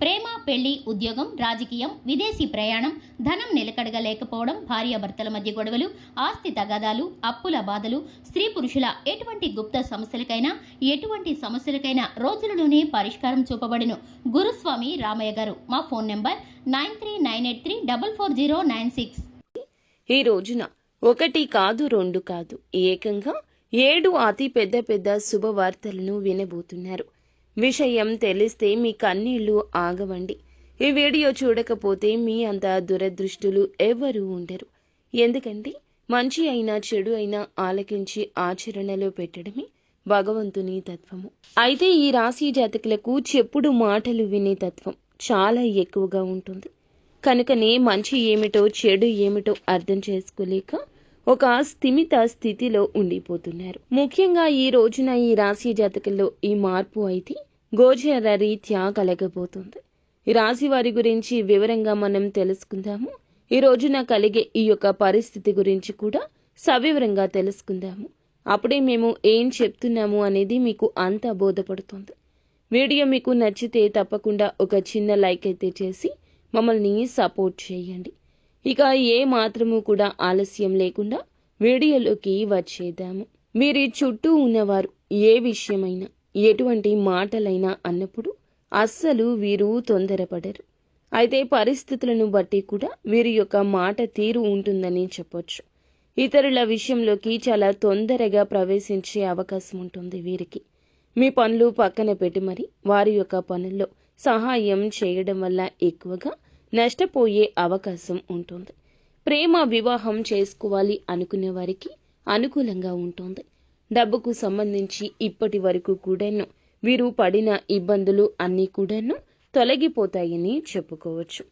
ప్రేమ పెళ్ళి ఉద్యోగం రాజకీయం విదేశీ ప్రయాణం ధనం నిలకడగా లేకపోవడం భార్యాభర్తల మధ్య గొడవలు ఆస్తి తగాదాలు అప్పుల బాధలు స్త్రీ పురుషుల ఎటువంటి గుప్త సమస్యలకైనా ఎటువంటి సమస్యలకైనా రోజులలోనే పరిష్కారం చూపబడును. గురుస్వామి రామయ్య గారు మా phone number nine three nine eight three double four zero nine six. ఈ రోజున ఒకటి కాదు రెండు కాదు ఏకంగా ఏడు అతి పెద్ద పెద్ద శుభవార్తలను వినబోతున్నారు. విషయం తెలిస్తే మీ కన్నీళ్ళు ఆగవండి. ఈ వీడియో చూడకపోతే మీ అంత దురదృష్టులు ఎవరూ ఉండరు. ఎందుకంటే మంచి అయినా చెడు అయినా ఆలకించి ఆచరణలో పెట్టడమే భగవంతుని తత్వము. అయితే ఈ రాశి జాతకులకు చెప్పుడు మాటలు వినే తత్వం చాలా ఎక్కువగా ఉంటుంది. కనుకనే మంచి ఏమిటో చెడు ఏమిటో అర్థం చేసుకోలేక ఒక స్థిమిత స్థితిలో ఉండిపోతున్నారు. ముఖ్యంగా ఈ రోజున ఈ రాశి జాతకుల్లో ఈ మార్పు అయితే గోచర రీత్యా కలగబోతుంది. ఈ రాశి వారి గురించి వివరంగా మనం తెలుసుకుందాము. ఈ రోజున కలిగే ఈ యొక్క పరిస్థితి గురించి కూడా సవివరంగా తెలుసుకుందాము. అప్పుడే మేము ఏం చెప్తున్నాము అనేది మీకు అంత బోధపడుతుంది. వీడియో మీకు నచ్చితే తప్పకుండా ఒక చిన్న లైక్ అయితే చేసి మమ్మల్ని సపోర్ట్ చేయండి. ఇక ఏ మాత్రము కూడా ఆలస్యం లేకుండా వీడియోలోకి వచ్చేద్దాము. వీరి చుట్టూ ఉన్నవారు ఏ విషయమైనా ఎటువంటి మాటలైనా అన్నప్పుడు అస్సలు వీరు తొందరపడరు. అయితే పరిస్థితులను బట్టి కూడా వీరి యొక్క మాట తీరు ఉంటుందని చెప్పొచ్చు. ఇతరుల విషయంలోకి చాలా తొందరగా ప్రవేశించే అవకాశం ఉంటుంది వీరికి. మీ పనులు పక్కన పెట్టి మరి వారి యొక్క పనుల్లో సహాయం చేయడం వల్ల ఎక్కువగా నష్టపోయే అవకాశం ఉంటుంది. ప్రేమ వివాహం చేసుకోవాలి అనుకునే వారికి అనుకూలంగా ఉంటుంది. డబ్బుకు సంబంధించి ఇప్పటి వరకు కూడాను వీరు పడిన ఇబ్బందులు అన్నీ కూడాను తొలగిపోతాయని చెప్పుకోవచ్చు.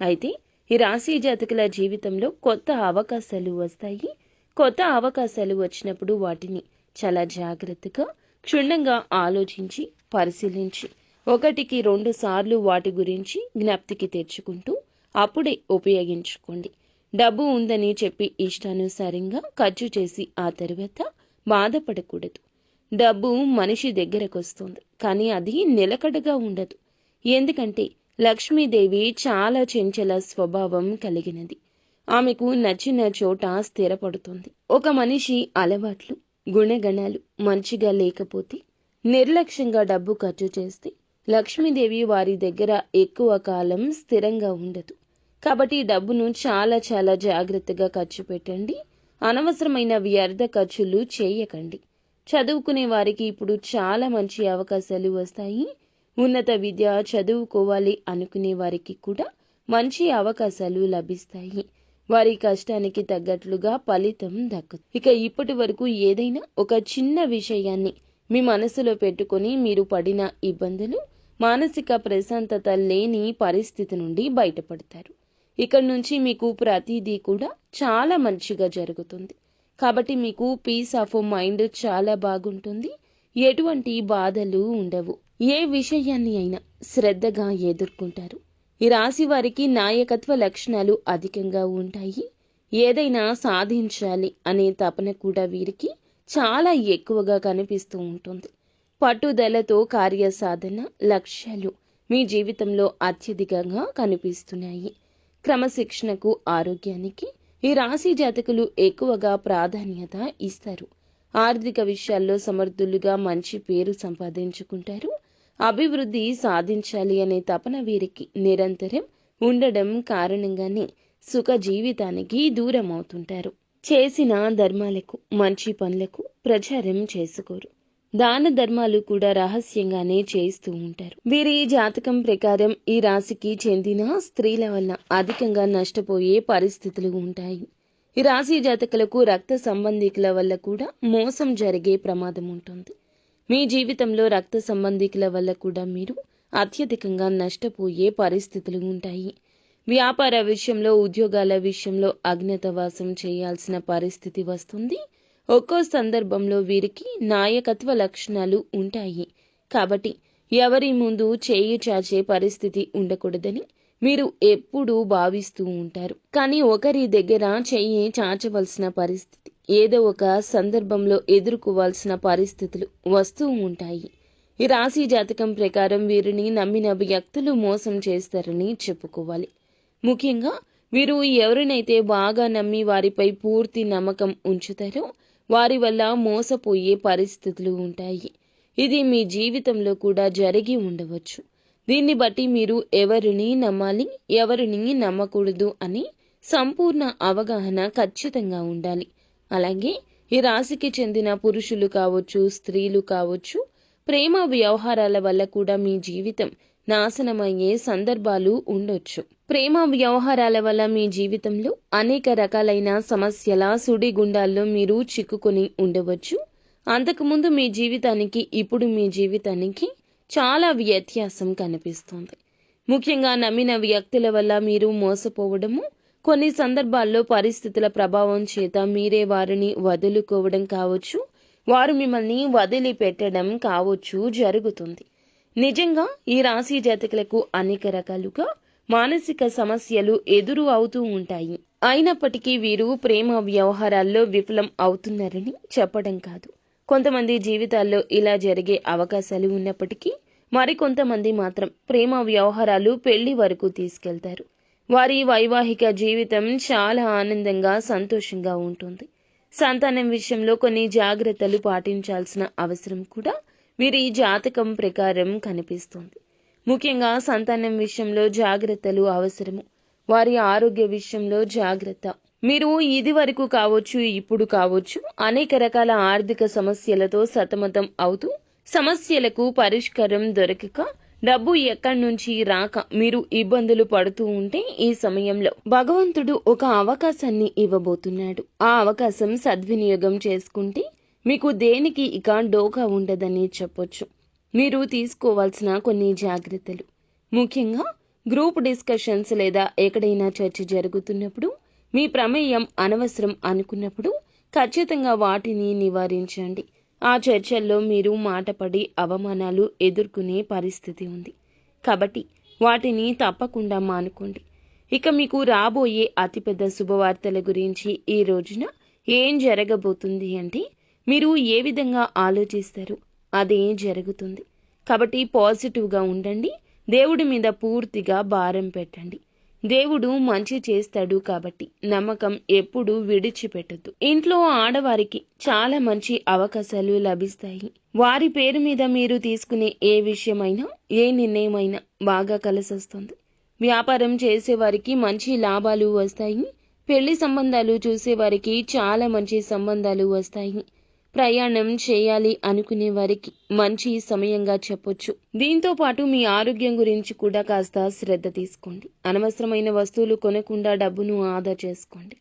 అయితే ఈ రాశి జాతకుల జీవితంలో కొత్త అవకాశాలు వస్తాయి. కొత్త అవకాశాలు వచ్చినప్పుడు వాటిని చాలా జాగ్రత్తగా క్షుణ్ణంగా ఆలోచించి పరిశీలించి ఒకటికి రెండు సార్లు వాటి గురించి జ్ఞప్తికి తెచ్చుకుంటూ అప్పుడే ఉపయోగించుకోండి. డబ్బు ఉందని చెప్పి ఇష్టానుసారంగా ఖర్చు చేసి ఆ తర్వాత బాధపడకూడదు. డబ్బు మనిషి దగ్గరకు వస్తుంది కానీ అది నిలకడగా ఉండదు. ఎందుకంటే లక్ష్మీదేవి చాలా చెంచల స్వభావం కలిగినది. ఆమెకు నచ్చిన చోట స్థిరపడుతుంది. ఒక మనిషి అలవాట్లు గుణగణాలు మంచిగా లేకపోతే నిర్లక్ష్యంగా డబ్బు ఖర్చు చేస్తే లక్ష్మీదేవి వారి దగ్గర ఎక్కువ కాలం స్థిరంగా ఉండదు. కాబట్టి డబ్బును చాలా చాలా జాగ్రత్తగా ఖర్చు పెట్టండి. అనవసరమైన వ్యర్థ ఖర్చులు చేయకండి. చదువుకునే వారికి ఇప్పుడు చాలా మంచి అవకాశాలు వస్తాయి. ఉన్నత విద్య చదువుకోవాలి అనుకునే వారికి కూడా మంచి అవకాశాలు లభిస్తాయి. వారి కష్టానికి తగ్గట్లుగా ఫలితం దక్కదు. ఇక ఇప్పటి వరకు ఏదైనా ఒక చిన్న విషయాన్ని మీ మనసులో పెట్టుకొని మీరు పడిన ఇబ్బందులు మానసిక ప్రశాంతత లేని పరిస్థితి నుండి బయటపడతారు. ఇక్కడ నుంచి మీకు ప్రతిదీ కూడా చాలా మంచిగా జరుగుతుంది. కాబట్టి మీకు పీస్ ఆఫ్ మైండ్ చాలా బాగుంటుంది. ఎటువంటి బాధలు ఉండవు. ఏ విషయాన్ని అయినా శ్రద్ధగా ఎదుర్కొంటారు. ఈ రాశి వారికి నాయకత్వ లక్షణాలు అధికంగా ఉంటాయి. ఏదైనా సాధించాలి అనే తపన కూడా వీరికి చాలా ఎక్కువగా కనిపిస్తూ ఉంటుంది. పట్టుదలతో కార్యసాధన లక్ష్యాలు మీ జీవితంలో అత్యధికంగా కనిపిస్తున్నాయి. క్రమశిక్షణకు ఆరోగ్యానికి ఈ రాశి జాతకులు ఎక్కువగా ప్రాధాన్యత ఇస్తారు. ఆర్థిక విషయాల్లో సమర్థులుగా మంచి పేరు సంపాదించుకుంటారు. అభివృద్ధి సాధించాలి అనే తపన వీరికి నిరంతరం ఉండడం కారణంగానే సుఖ జీవితానికి దూరం అవుతుంటారు చేసిన ధర్మాలకు మంచి పనులకు ప్రచారం చేసుకోరు. దాన ధర్మాలు కూడా రహస్యంగానే చేస్తూ ఉంటారు. వీరి జాతకం ప్రకారం ఈ రాశికి చెందిన స్త్రీల వల్ల అధికంగా నష్టపోయే పరిస్థితులు ఉంటాయి. ఈ రాశి జాతకులకు రక్త సంబంధికుల వల్ల కూడా మోసం జరిగే ప్రమాదం ఉంటుంది. మీ జీవితంలో రక్త సంబంధికుల వల్ల కూడా మీరు అత్యధికంగా నష్టపోయే పరిస్థితులు ఉంటాయి. వ్యాపార విషయంలో ఉద్యోగాల విషయంలో అజ్ఞాతవాసం చేయాల్సిన పరిస్థితి వస్తుంది. ఒక్కో సందర్భంలో వీరికి నాయకత్వ లక్షణాలు ఉంటాయి. కాబట్టి ఎవరి ముందు చేయి చాచే పరిస్థితి ఉండకూడదని మీరు ఎప్పుడూ భావిస్తూ ఉంటారు. కానీ ఒకరి దగ్గర చెయ్యి చాచవలసిన పరిస్థితి ఏదో ఒక సందర్భంలో ఎదుర్కోవాల్సిన పరిస్థితులు వస్తూ ఉంటాయి. ఈ రాశి జాతకం ప్రకారం వీరిని నమ్మిన వ్యక్తులు మోసం చేస్తారని చెప్పుకోవాలి. ముఖ్యంగా వీరు ఎవరినైతే బాగా నమ్మి వారిపై పూర్తి నమ్మకం ఉంచుతారో వారి వల్ల మోసపోయే పరిస్థితులు ఉంటాయి. ఇది మీ జీవితంలో కూడా జరిగి ఉండవచ్చు. దీన్ని బట్టి మీరు ఎవరిని నమ్మాలి ఎవరిని నమ్మకూడదు అని సంపూర్ణ అవగాహన ఖచ్చితంగా ఉండాలి. అలాగే ఈ రాశికి చెందిన పురుషులు కావచ్చు స్త్రీలు కావచ్చు ప్రేమ వ్యవహారాల వల్ల కూడా మీ జీవితం నాశనమయ్యే సందర్భాలు ఉండొచ్చు. ప్రేమ వ్యవహారాల వల్ల మీ జీవితంలో అనేక రకాలైన సమస్యల సుడిగుండాల్లో మీరు చిక్కుకొని ఉండవచ్చు. అంతకుముందు మీ జీవితానికి ఇప్పుడు మీ జీవితానికి చాలా వ్యత్యాసం కనిపిస్తుంది. ముఖ్యంగా నమ్మిన వ్యక్తుల వల్ల మీరు మోసపోవడము కొన్ని సందర్భాల్లో పరిస్థితుల ప్రభావం చేత మీరే వారిని వదులుకోవడం కావచ్చు వారు మిమ్మల్ని వదిలిపెట్టడం కావచ్చు జరుగుతుంది. నిజంగా ఈ రాశి జాతకులకు అనేక రకాలుగా మానసిక సమస్యలు ఎదురు అవుతూ ఉంటాయి. అయినప్పటికీ వీరు ప్రేమ వ్యవహారాల్లో విఫలం అవుతున్నారని చెప్పడం కాదు. కొంతమంది జీవితాల్లో ఇలా జరిగే అవకాశాలు ఉన్నప్పటికీ మరికొంతమంది మాత్రం ప్రేమ వ్యవహారాలు పెళ్ళి వరకు తీసుకెళ్తారు. వారి వైవాహిక జీవితం చాలా ఆనందంగా సంతోషంగా ఉంటుంది. సంతానం విషయంలో కొన్ని జాగ్రత్తలు పాటించాల్సిన అవసరం కూడా వీరి జాతకం ప్రకారం కనిపిస్తుంది. ముఖ్యంగా సంతానం విషయంలో జాగ్రత్తలు అవసరము. వారి ఆరోగ్య విషయంలో జాగ్రత్త. మీరు ఇది వరకు కావచ్చు ఇప్పుడు కావచ్చు అనేక రకాల ఆర్థిక సమస్యలతో సతమతం అవుతూ సమస్యలకు పరిష్కారం దొరకక డబ్బు ఎక్కడి నుంచి రాక మీరు ఇబ్బందులు పడుతూ ఉంటే ఈ సమయంలో భగవంతుడు ఒక అవకాశాన్ని ఇవ్వబోతున్నాడు. ఆ అవకాశం సద్వినియోగం చేసుకుంటే మీకు దేనికి ఇక డోకా ఉండదని చెప్పొచ్చు. మీరు తీసుకోవాల్సిన కొన్ని జాగ్రత్తలు. ముఖ్యంగా గ్రూప్ డిస్కషన్స్ లేదా ఎక్కడైనా చర్చ జరుగుతున్నప్పుడు మీ ప్రమేయం అనవసరం అనుకున్నప్పుడు ఖచ్చితంగా వాటిని నివారించండి. ఆ చర్చల్లో మీరు మాటపడి అవమానాలు ఎదుర్కొనే పరిస్థితి ఉంది. కాబట్టి వాటిని తప్పకుండా మానుకోండి. ఇక మీకు రాబోయే అతిపెద్ద శుభవార్తల గురించి ఈ రోజున ఏం జరగబోతుంది అంటే మీరు ఏ విధంగా ఆలోచిస్తారు? అదేం జరుగుతుంది. కాబట్టి పాజిటివ్గా ఉండండి. దేవుడి మీద పూర్తిగా భారం పెట్టండి. దేవుడు మంచి చేస్తాడు కాబట్టి నమ్మకం ఎప్పుడూ విడిచిపెట్టద్దు. ఇంట్లో ఆడవారికి చాలా మంచి అవకాశాలు లభిస్తాయి. వారి పేరు మీద మీరు తీసుకునే ఏ విషయమైనా ఏ నిర్ణయమైనా బాగా కలిసొస్తుంది. వ్యాపారం చేసేవారికి మంచి లాభాలు వస్తాయి. పెళ్ళి సంబంధాలు చూసేవారికి చాలా మంచి సంబంధాలు వస్తాయి. ప్రయాణం చేయాలి అనుకునే వారికి మంచి సమయంగా చెప్పొచ్చు. దీంతో పాటు మీ ఆరోగ్యం గురించి కూడా కాస్త శ్రద్ధ తీసుకోండి. అనవసరమైన వస్తువులు కొనకుండా డబ్బును ఆదా చేసుకోండి.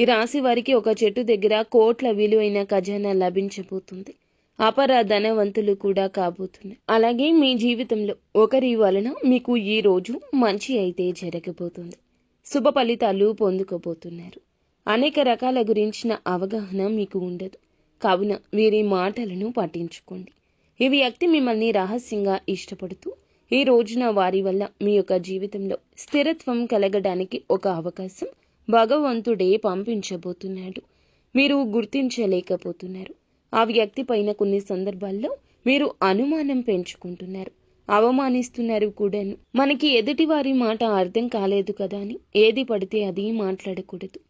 ఈ రాశి వారికి ఒక చెట్టు దగ్గర కోట్ల విలువైన ఖజానా లభించబోతుంది. అపర ధనవంతులు కూడా కాబోతున్నారు. అలాగే మీ జీవితంలో ఒకరి వలన మీకు ఈ రోజు మంచి అయితే జరగబోతుంది. శుభ ఫలితాలు పొందుకోబోతున్నారు. అనేక రకాల గురించిన అవగాహన మీకు ఉండదు. కావున వీరి మాటలను పాటించుకోండి ఈ వ్యక్తి మిమ్మల్ని రహస్యంగా ఇష్టపడుతూ ఈ రోజున వారి వల్ల మీ యొక్క జీవితంలో స్థిరత్వం కలగడానికి ఒక అవకాశం భగవంతుడే పంపించబోతున్నాడు. మీరు గుర్తించలేకపోతున్నారు. ఆ వ్యక్తి పైన కొన్ని సందర్భాల్లో మీరు అనుమానం పెంచుకుంటున్నారు. అవమానిస్తున్నారు కూడాను. మనకి ఎదుటి వారి మాట అర్థం కాలేదు కదా అని ఏది పడితే అది మాట్లాడకూడదు.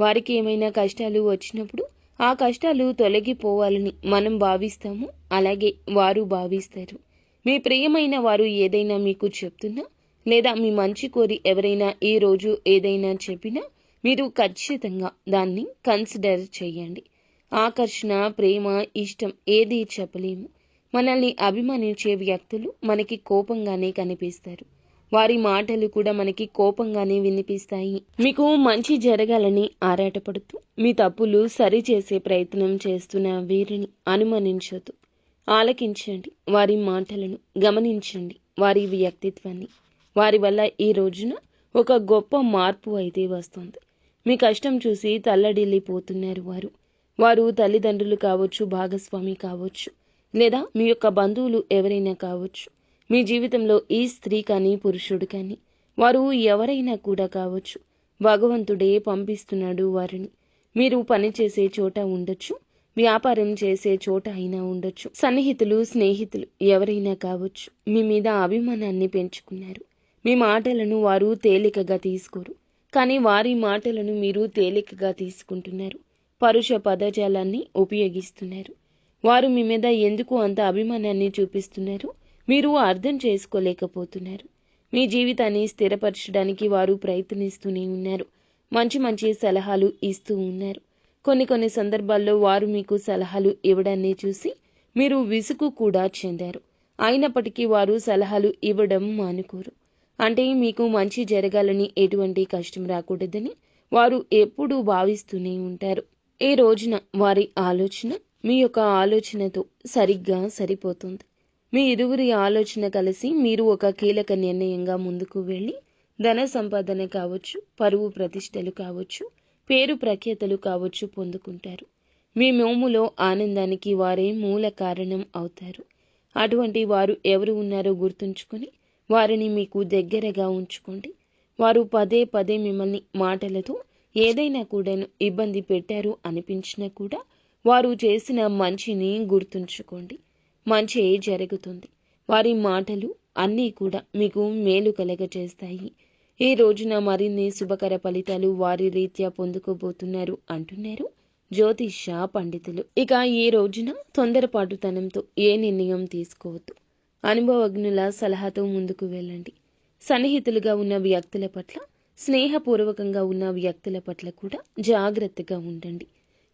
వారికి ఏమైనా కష్టాలు వచ్చినప్పుడు ఆ కష్టాలు తొలగిపోవాలని మనం భావిస్తాము. అలాగే వారు భావిస్తారు. మీ ప్రియమైన వారు ఏదైనా మీకు చెప్తున్నా లేదా మీ మంచి కోరి ఎవరైనా ఈరోజు రోజు ఏదైనా చెప్పినా మీరు ఖచ్చితంగా దాన్ని కన్సిడర్ చేయండి. ఆకర్షణ ప్రేమ ఇష్టం ఏది చెప్పలేము. మనల్ని అభిమానించే వ్యక్తులు మనకి కోపంగానే కనిపిస్తారు. వారి మాటలు కూడా మనకి కోపంగానే వినిపిస్తాయి. మీకు మంచి జరగాలని ఆరాటపడుతూ మీ తప్పులు సరిచేసే ప్రయత్నం చేస్తున్న వీరిని అనుమానించదు ఆలకించండి వారి మాటలను గమనించండి వారి వ్యక్తిత్వాన్ని. వారి వల్ల ఈ రోజున ఒక గొప్ప మార్పు అయితే వస్తుంది. మీ కష్టం చూసి తల్లడిల్లిపోతున్నారు వారు. వారు తల్లిదండ్రులు కావచ్చు భాగస్వామి కావచ్చు లేదా మీ యొక్క బంధువులు ఎవరైనా కావచ్చు. మీ జీవితంలో ఈ స్త్రీ కానీ పురుషుడు కానీ వారు ఎవరైనా కూడా కావచ్చు. భగవంతుడే పంపిస్తున్నాడు వారిని. మీరు పనిచేసే చోట ఉండొచ్చు. వ్యాపారం చేసే చోట అయినా ఉండొచ్చు. సన్నిహితులు స్నేహితులు ఎవరైనా కావచ్చు. మీ మీద అభిమానాన్ని పెంచుకున్నారు. మీ మాటలను వారు తేలికగా తీసుకోరు. కానీ వారి మాటలను మీరు తేలికగా తీసుకుంటున్నారు. పరుష పదజాలాన్ని ఉపయోగిస్తున్నారు. వారు మీ మీద ఎందుకు అంత అభిమానాన్ని చూపిస్తున్నారు? మీరు అర్థం చేసుకోలేకపోతున్నారు. మీ జీవితాన్ని స్థిరపరచడానికి వారు ప్రయత్నిస్తూనే ఉన్నారు. మంచి మంచి సలహాలు ఇస్తూ ఉన్నారు. కొన్ని కొన్ని సందర్భాల్లో వారు మీకు సలహాలు ఇవ్వడాన్ని చూసి మీరు విసుగు కూడా చెందారు. అయినప్పటికీ వారు సలహాలు ఇవ్వడం మానుకోరు. అంటే మీకు మంచి జరగాలని ఎటువంటి కష్టం రాకూడదని వారు ఎప్పుడూ భావిస్తూనే ఉంటారు. ఈ రోజున వారి ఆలోచన మీ యొక్క ఆలోచనతో సరిగ్గా సరిపోతుంది. మీ ఇరువురి ఆలోచన కలిసి మీరు ఒక కీలక నిర్ణయంగా ముందుకు వెళ్ళి ధన సంపాదన కావచ్చు పరువు ప్రతిష్టలు కావచ్చు పేరు ప్రఖ్యాతలు కావచ్చు పొందుకుంటారు. మీ మోములో ఆనందానికి వారే మూల కారణం అవుతారు. అటువంటి వారు ఎవరు ఉన్నారో గుర్తుంచుకొని వారిని మీకు దగ్గరగా ఉంచుకోండి. వారు పదే పదే మిమ్మల్ని మాటలతో ఏదైనా కూడాను ఇబ్బంది పెట్టారు అనిపించినా కూడా వారు చేసిన మంచిని గుర్తుంచుకోండి. మంచి జరుగుతుంది. వారి మాటలు అన్నీ కూడా మీకు మేలు కలగజేస్తాయి. ఈ రోజున మరిన్ని శుభకర ఫలితాలు వారి రీత్యా పొందుకోబోతున్నారు అంటున్నారు జ్యోతిష పండితులు. ఇక ఈ రోజున తొందరపాటుతనంతో ఏ నిర్ణయం తీసుకోవద్దు. అనుభవజ్ఞుల సలహాతో ముందుకు వెళ్ళండి. సన్నిహితులుగా ఉన్న వ్యక్తుల పట్ల స్నేహపూర్వకంగా ఉన్న వ్యక్తుల పట్ల కూడా జాగ్రత్తగా ఉండండి.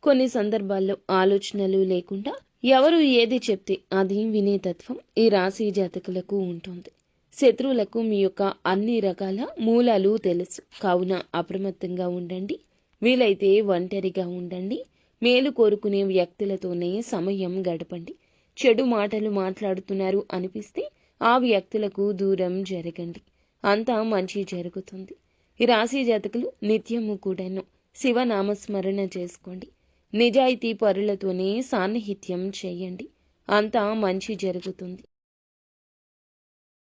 కొన్ని సందర్భాల్లో ఆలోచనలు లేకుండా ఎవరు ఏది చెప్తే అది వినేతత్వం ఈ రాశి జాతకులకు ఉంటుంది. శత్రువులకు మీ యొక్క అన్ని రకాల మూలాలు తెలుసు. కావున అప్రమత్తంగా ఉండండి. వీలైతే ఒంటరిగా ఉండండి. మేలు కోరుకునే వ్యక్తులతోనే సమయం గడపండి. చెడు మాటలు మాట్లాడుతున్నారు అనిపిస్తే ఆ వ్యక్తులకు దూరం జరగండి. అంతా మంచి జరుగుతుంది. ఈ రాశి జాతకులు నిత్యము కూడాను శివనామస్మరణ చేసుకోండి. నిజాయితీ పరులతోనే సాన్నిహిత్యం చేయండి. అంతా మంచి జరుగుతుంది.